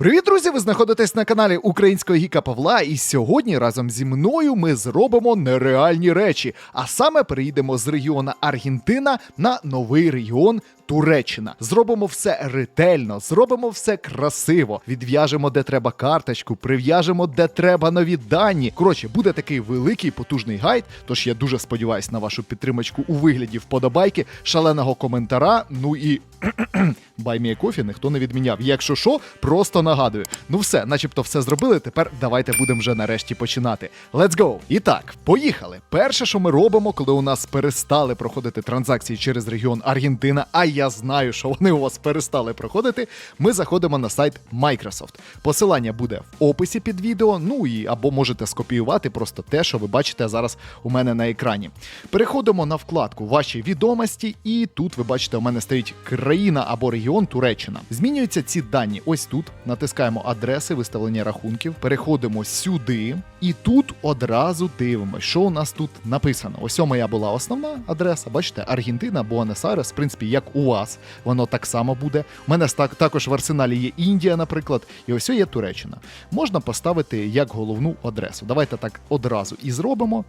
Привіт, друзі! Ви знаходитесь на каналі Українського Гіка Павла, і сьогодні разом зі мною ми зробимо нереальні речі. А саме переїдемо з регіону Аргентина на новий регіон. Туреччина зробимо все ретельно, зробимо все красиво. Відв'яжемо, де треба карточку, прив'яжемо, де треба нові дані. Коротше, буде такий великий потужний гайд. Тож я дуже сподіваюся на вашу підтримочку у вигляді вподобайки, шаленого коментара. Ну і Баймія кофі ніхто не відміняв. Якщо що, просто нагадую. Ну все, начебто все зробили. Тепер давайте будемо вже нарешті починати. Let's go! І так, поїхали. Перше, що ми робимо, коли у нас перестали проходити транзакції через регіон Аргентина, а я знаю, що вони у вас перестали проходити. Ми заходимо на сайт Microsoft. Посилання буде в описі під відео. Ну і або можете скопіювати просто те, що ви бачите зараз у мене на екрані. Переходимо на вкладку Ваші відомості, і тут ви бачите, у мене стоїть країна або регіон Туреччина. Змінюються ці дані. Ось тут натискаємо адреси, виставлення рахунків, переходимо сюди, і тут одразу дивимося, що у нас тут написано. Ось моя була основна адреса. Бачите, Аргентина, Буенос-Айрес, в принципі, як у вас, воно так само буде. У мене так, також в арсеналі є Індія, наприклад, і ось є Туреччина. Можна поставити як головну адресу. Давайте так одразу і зробимо.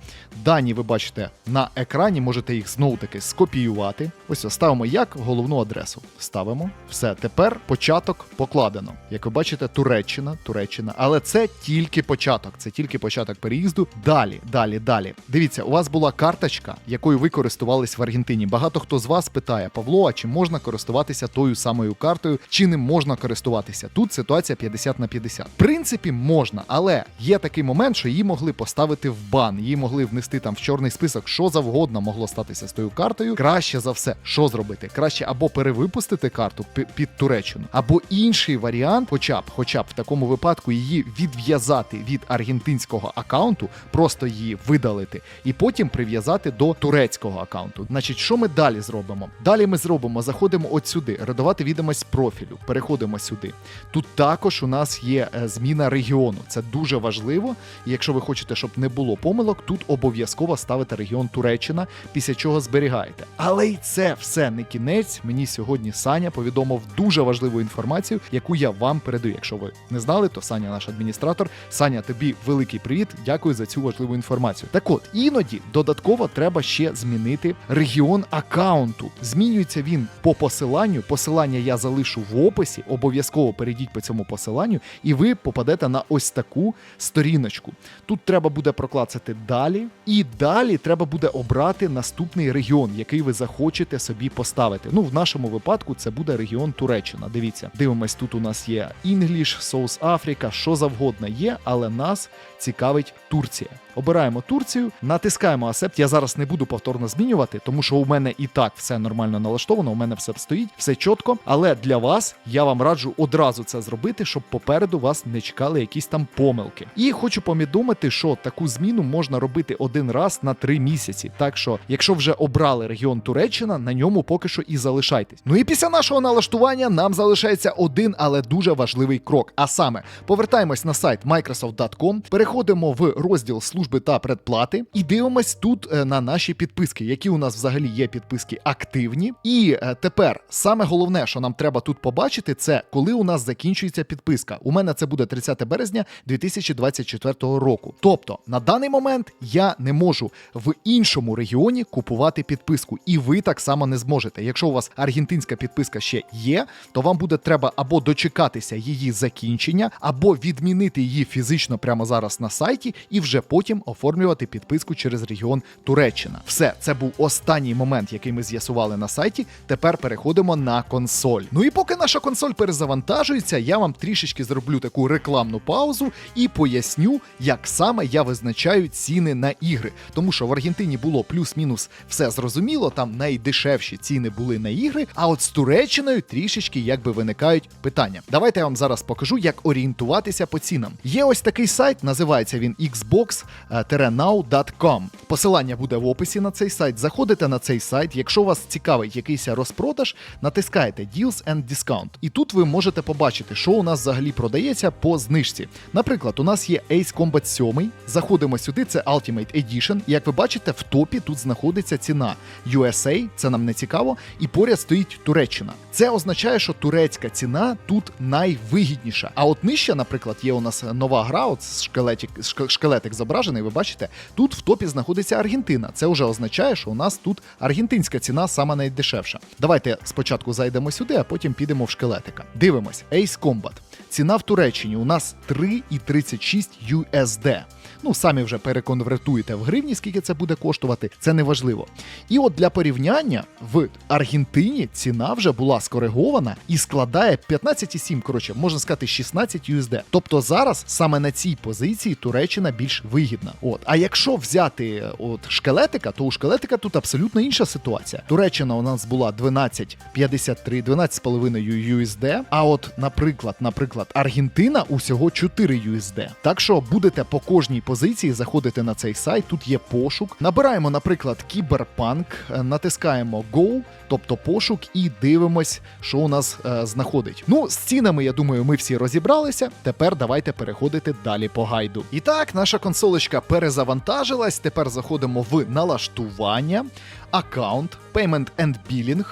Дані ви бачите на екрані, можете їх знову таки скопіювати. Ось, ставимо як головну адресу. Ставимо. Все, тепер початок покладено. Як ви бачите, Туреччина, Туреччина. Але це тільки початок, це тільки початок переїзду. Далі, далі, далі. Дивіться, у вас була карточка, якою ви користувались в Аргентині. Багато хто з вас питає, Павло, а чи можна користуватися тою самою картою, чи не можна користуватися? Тут ситуація 50 на 50. В принципі, можна, але є такий момент, що її могли поставити в бан, її могли внести там в чорний список, що завгодно могло статися з тою картою. Краще за все, що зробити? Краще або перевипустити карту під Туреччину, або інший варіант, хоча б, хоча б в такому випадку її відв'язати від аргентинського аккаунту, просто її видалити, і потім прив'язати до турецького аккаунту. Значить, що ми далі зробимо? Далі ми зробимо, заходимо от сюди, редувати відомість профілю, переходимо сюди. Тут також у нас є е, зміна регіону. Це дуже важливо. І якщо ви хочете, щоб не було помилок, тут обов'язково ставите регіон Туреччина, після чого зберігаєте. Але й це все не кінець. Мені сьогодні Саня повідомив дуже важливу інформацію, яку я вам передаю. Якщо ви не знали, то Саня наш адміністратор. Саня, тобі великий привіт. Дякую за цю важливу інформацію. Так от, іноді додатково треба ще змінити регіон аккаунту. Змінюється він по посиланню. Посилання я залишу в описі. Обов'язково перейдіть по цьому посиланню, і ви попадете на ось таку сторіночку. Тут треба буде проклацати далі, і далі треба буде обрати наступний регіон, який ви захочете собі поставити. Ну, в нашому випадку це буде регіон Туреччина. Дивіться, дивимось, тут у нас є English, South Africa, що завгодно є, але нас цікавить Турція. Обираємо Турцію, натискаємо Accept. Я зараз не буду повторно змінювати, тому що у мене і так все нормально налаштовано, у мене все стоїть, все чітко. Але для вас я вам раджу одразу це зробити, щоб попереду вас не чекали якісь там помилки. І хочу повідомити, що таку зміну можна робити один раз на три місяці. Так що, якщо вже обрали регіон Туреччина, на ньому поки що і залишайтесь. Ну і після нашого налаштування нам залишається один, але дуже важливий крок. А саме повертаємось на сайт Microsoft.com, переходимо в розділ служби та предплати і дивимось тут е, на наші підписки, які у нас взагалі є підписки активні. І е, тепер саме головне, що нам треба тут побачити, це коли у нас закінчується підписка. У мене це буде 30 березня 2024 року. Тобто на даний момент я не можу в іншому регіоні купувати підписку, і ви так само не зможете. Якщо у вас аргентинська підписка ще є, то вам буде треба або дочекатися її закінчення, або відмінити її фізично прямо зараз на сайті, і вже потім оформлювати підписку через регіон Туреччина. Все, це був останній момент, який ми з'ясували на сайті. Тепер переходимо на консоль. Ну і поки наша консоль перезавантажується, я вам трішечки зроблю таку рекламну паузу і поясню, як саме я визначаю ціни на ігри. Тому що в Аргентині було плюс-мінус все зрозуміло, там найдешевші ціни були на ігри. А от з Туреччиною трішечки якби виникають питання. Давайте я вам зараз покажу, як орієнтуватися по цінам. Є ось такий сайт, називається він xbox-now.com. Посилання буде в описі на цей сайт. Заходите на цей сайт. Якщо вас цікавить якийсь розпродаж, натискаєте Deals and Discount. І тут ви можете побачити, що у нас взагалі продається по знижці. Наприклад, у нас є Ace Combat 7. Заходимо сюди, це Ultimate Edition. Як ви бачите, в топі тут знаходиться ціна USA, це нам не цікаво, і поряд стоїть Туреччина. Це означає, що турецька ціна тут найвигідніша. А от нижче, наприклад, є у нас нова гра, от шкелетик, шкелетик зображений. Ви бачите, тут в топі знаходиться Аргентина. Це вже означає, що у нас тут аргентинська ціна сама найдешевша. Давайте спочатку зайдемо сюди, а потім підемо в шкелетика. Дивимось, Ace Combat. Ціна в Туреччині у нас 3,36 USD. Ну, самі вже переконвертуєте в гривні, скільки це буде коштувати, це не важливо. І от для порівняння в Аргентині ціна вже була скоригована і складає 15,7, коротше, можна сказати, 16 USD. Тобто зараз саме на цій позиції Туреччина більш вигідна. От, а якщо взяти от шкелетика, то у шкелетика тут абсолютно інша ситуація. Туреччина у нас була 12,53, 12,5 USD. А от, наприклад, наприклад, Аргентина усього 4 USD. Так що будете по кожній позиції заходити на цей сайт. Тут є пошук. Набираємо, наприклад, кіберпанк, е, натискаємо Go, тобто пошук, і дивимось, що у нас е, знаходить. Ну, з цінами, я думаю, ми всі розібралися. Тепер давайте переходити далі по гайду. І так, наша консолечка перезавантажилась. Тепер заходимо в налаштування, аккаунт, Payment and Billing.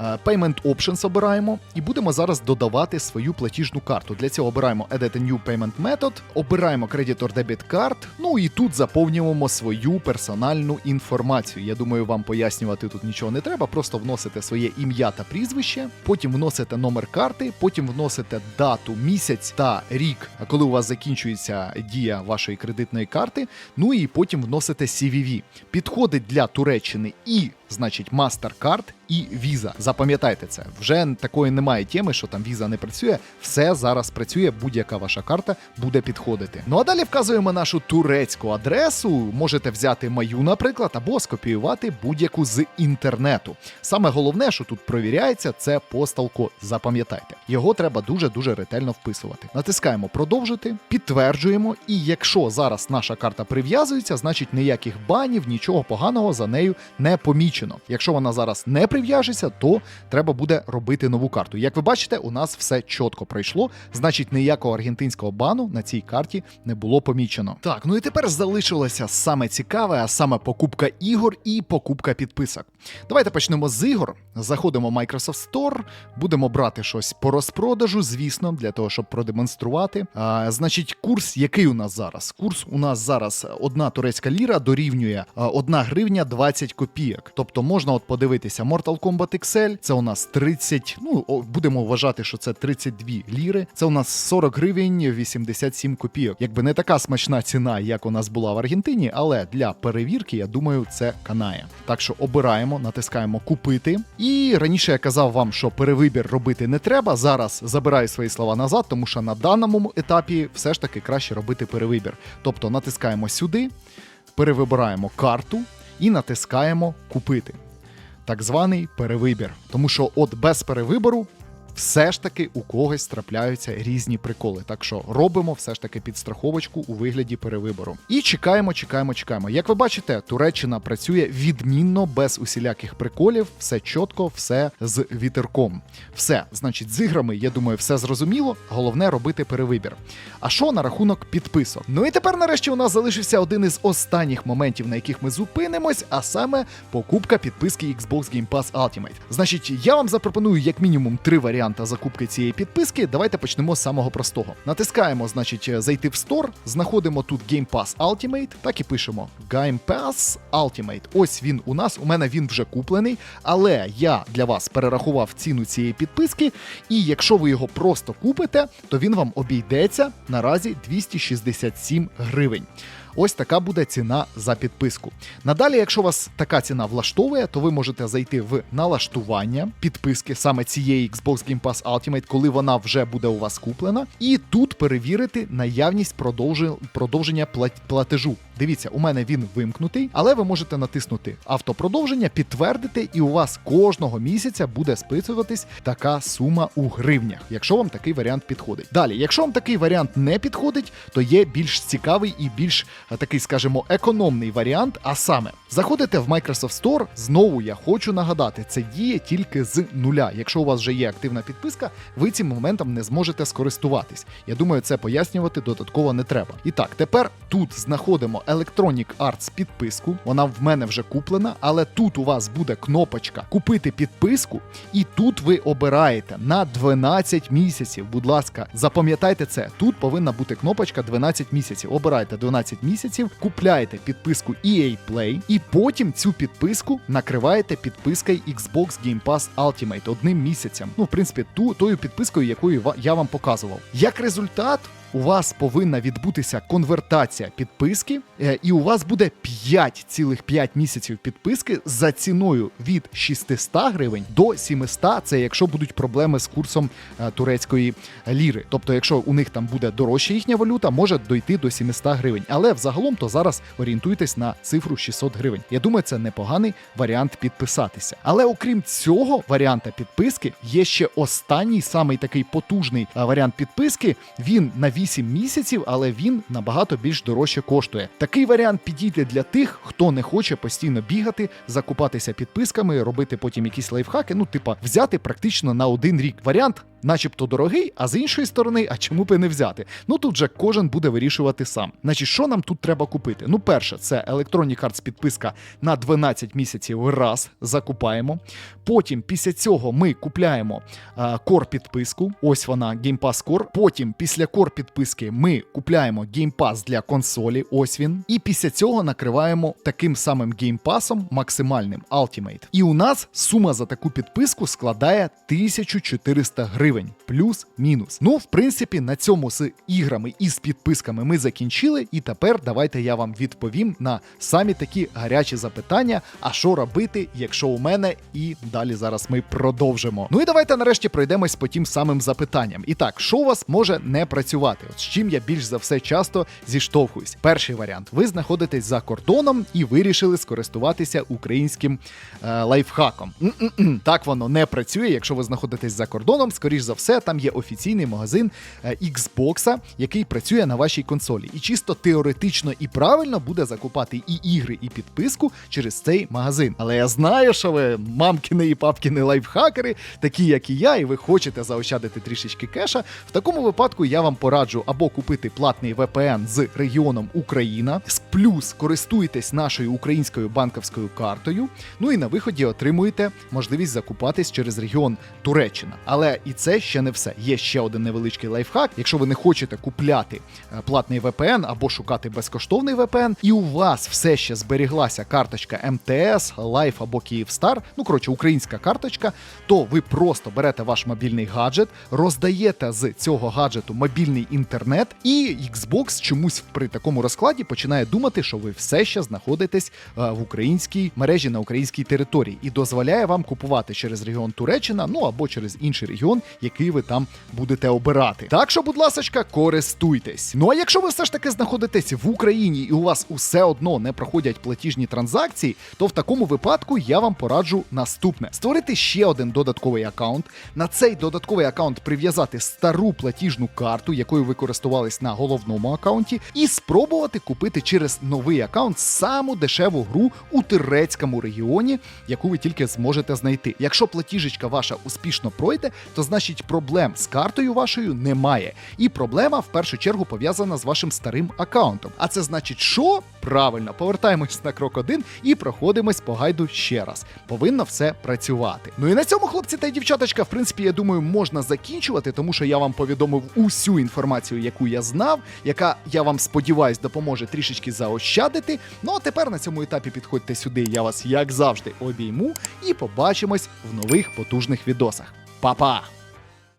Е, Payment Options обираємо і будемо зараз додавати свою платіжну карту. Для цього обираємо Edit a New Payment Method, обираємо Creditor Debit Card, ну і тут заповнюємо свою персональну інформацію. Я думаю, вам пояснювати тут нічого не треба, просто вносите своє ім'я та прізвище, потім вносите номер карти, потім вносите дату, місяць та рік, коли у вас закінчується дія вашої кредитної карти. Ну і потім вносите CVV. Підходить для Туреччини і значить MasterCard і Visa. Запам'ятайте це. Вже такої немає теми, що там Visa не працює. Все зараз працює, будь-яка ваша карта буде підходити. Ну а далі вказуємо нашу турецьку адресу. Можете взяти мою, наприклад, або скопіювати будь-яку з інтернету. Саме головне, що тут провіряється, це код. Запам'ятайте. Його треба дуже-дуже ретельно вписувати. Натискаємо продовжити, підтверджуємо, і якщо зараз наша карта прив'язується, значить ніяких банів, нічого поганого за нею не помічено. Якщо вона зараз не прив'яжеться, то треба буде робити нову карту. Як ви бачите, у нас все чітко пройшло, значить ніякого аргентинського бану на цій карті не було помічено. Так, ну і тепер залишилося саме цікаве, а саме покупка ігор і покупка підписок. Давайте почнемо з ігор. Заходимо в Microsoft Store, будемо брати щось по розпродажу, звісно, для того, щоб продемонструвати. А, значить, курс, який у нас зараз? Курс у нас зараз одна турецька ліра дорівнює 1 гривня 20 копійок. Тобто можна от подивитися Mortal Kombat XL, це у нас 30, ну будемо вважати, що це 32 ліри. Це у нас 40 гривень 87 копійок. Якби не така смачна ціна, як у нас була в Аргентині, але для перевірки, я думаю, це канає. Так що обираємо, натискаємо купити. І раніше я казав вам, що перевибір робити не треба. Зараз забираю свої слова назад, тому що на даному етапі все ж таки краще робити перевибір. Тобто натискаємо сюди, перевибираємо карту і натискаємо купити. Так званий перевибір. Тому що от без перевибору все ж таки у когось трапляються різні приколи. Так що робимо все ж таки підстраховочку у вигляді перевибору. І чекаємо, чекаємо, чекаємо. Як ви бачите, Туреччина працює відмінно, без усіляких приколів, все чітко, все з вітерком. Все, значить, з іграми, я думаю, все зрозуміло. Головне робити перевибір. А що на рахунок підписок? Ну і тепер, нарешті, у нас залишився один із останніх моментів, на яких ми зупинимось, а саме покупка підписки Xbox Game Pass Ultimate. Значить, я вам запропоную як мінімум три варіанти закупки цієї підписки. Давайте почнемо з самого простого. Натискаємо, значить, зайти в Store, знаходимо тут Game Pass Ultimate, так і пишемо Game Pass Ultimate. Ось він у нас. У мене він вже куплений, але я для вас перерахував ціну цієї підписки. І якщо ви його просто купите, то він вам обійдеться наразі 267 гривень. Ось така буде ціна за підписку. Надалі, якщо вас така ціна влаштовує, то ви можете зайти в налаштування підписки саме цієї Xbox Game Pass Ultimate, коли вона вже буде у вас куплена, і тут перевірити наявність продовження плат- платежу. Дивіться, у мене він вимкнутий, але ви можете натиснути автопродовження, підтвердити, і у вас кожного місяця буде списуватись така сума у гривнях, якщо вам такий варіант підходить. Далі, якщо вам такий варіант не підходить, то є більш цікавий і більш такий, скажімо, економний варіант. А саме, заходите в Microsoft Store. Знову я хочу нагадати, це діє тільки з нуля. Якщо у вас вже є активна підписка, ви цим моментом не зможете скористуватись. Я думаю, це пояснювати додатково не треба. І так, тепер тут знаходимо Electronic Arts підписку. Вона в мене вже куплена, але тут у вас буде кнопочка Купити підписку, і тут ви обираєте на 12 місяців. Будь ласка, запам'ятайте це. Тут повинна бути кнопочка 12 місяців. Обирайте 12 місяців, купляєте підписку EA Play, і потім цю підписку накриваєте підпискою Xbox Game Pass Ultimate одним місяцем. Ну, в принципі, ту тою підпискою, якою я вам показував. Як результат. У вас повинна відбутися конвертація підписки, е, і у вас буде 5,5 місяців підписки за ціною від 600 гривень до 700, Це якщо будуть проблеми з курсом е, турецької ліри. Тобто, якщо у них там буде дорожча їхня валюта, може дойти до 700 гривень. Але взагалом то зараз орієнтуйтесь на цифру 600 гривень. Я думаю, це непоганий варіант підписатися. Але окрім цього варіанта підписки, є ще останній самий такий потужний е, варіант підписки. Він на 8 місяців, але він набагато більш дорожче коштує. Такий варіант підійде для тих, хто не хоче постійно бігати, закупатися підписками, робити потім якісь лайфхаки. Ну, типа, взяти практично на один рік. Варіант. Начебто дорогий, а з іншої сторони, а чому б не взяти? Ну тут же кожен буде вирішувати сам. Значить, що нам тут треба купити? Ну, перше, це Electronic Arts підписка на 12 місяців раз закупаємо. Потім після цього ми купляємо а, Core підписку. Ось вона, Game Pass Core. Потім після Core підписки ми купляємо Pass для консолі. Ось він. І після цього накриваємо таким самим Pass максимальним Ultimate. І у нас сума за таку підписку складає 1400 гривень плюс-мінус. Ну, в принципі, на цьому з іграми і з підписками ми закінчили. І тепер давайте я вам відповім на самі такі гарячі запитання. А що робити, якщо у мене і далі зараз ми продовжимо. Ну і давайте нарешті пройдемось по тим самим запитанням. І так, що у вас може не працювати? От з чим я більш за все часто зіштовхуюсь. Перший варіант: ви знаходитесь за кордоном і вирішили скористуватися українським е, лайфхаком. М-м-м. Так воно не працює, якщо ви знаходитесь за кордоном. Скоріш за все, там є офіційний магазин е, Xbox, який працює на вашій консолі. І чисто теоретично і правильно буде закупати і ігри, і підписку через цей магазин. Але я знаю, що ви мамкини і папкини лайфхакери, такі як і я, і ви хочете заощадити трішечки кеша. В такому випадку я вам пораджу або купити платний VPN з регіоном Україна, з плюс користуйтесь нашою українською банківською картою. Ну і на виході отримуєте можливість закупатись через регіон Туреччина. Але і це ще не все. Є ще один невеличкий лайфхак. Якщо ви не хочете купляти е, платний VPN або шукати безкоштовний VPN, і у вас все ще зберіглася карточка МТС, Life або Київстар, ну коротше, українська карточка, то ви просто берете ваш мобільний гаджет, роздаєте з цього гаджету мобільний інтернет, і Xbox чомусь при такому розкладі починає думати, що ви все ще знаходитесь е, в українській мережі на українській території і дозволяє вам купувати через регіон Туреччина, ну або через інший регіон, який ви там будете обирати. Так що, будь ласка, користуйтесь. Ну а якщо ви все ж таки знаходитесь в Україні і у вас усе одно не проходять платіжні транзакції, то в такому випадку я вам пораджу наступне: створити ще один додатковий аккаунт. На цей додатковий аккаунт прив'язати стару платіжну карту, якою ви користувались на головному аккаунті, і спробувати купити через новий аккаунт саму дешеву гру у турецькому регіоні, яку ви тільки зможете знайти. Якщо платіжечка ваша успішно пройде, то значить проблем з картою вашою немає. І проблема в першу чергу пов'язана з вашим старим аккаунтом. А це значить, що правильно повертаємось на крок один і проходимось по гайду ще раз. Повинно все працювати. Ну і на цьому, хлопці та дівчаточка, в принципі, я думаю, можна закінчувати, тому що я вам повідомив усю інформацію, яку я знав, яка я вам сподіваюсь допоможе трішечки заощадити. Ну а тепер на цьому етапі підходьте сюди. Я вас як завжди обійму і побачимось в нових потужних відосах. Па-па!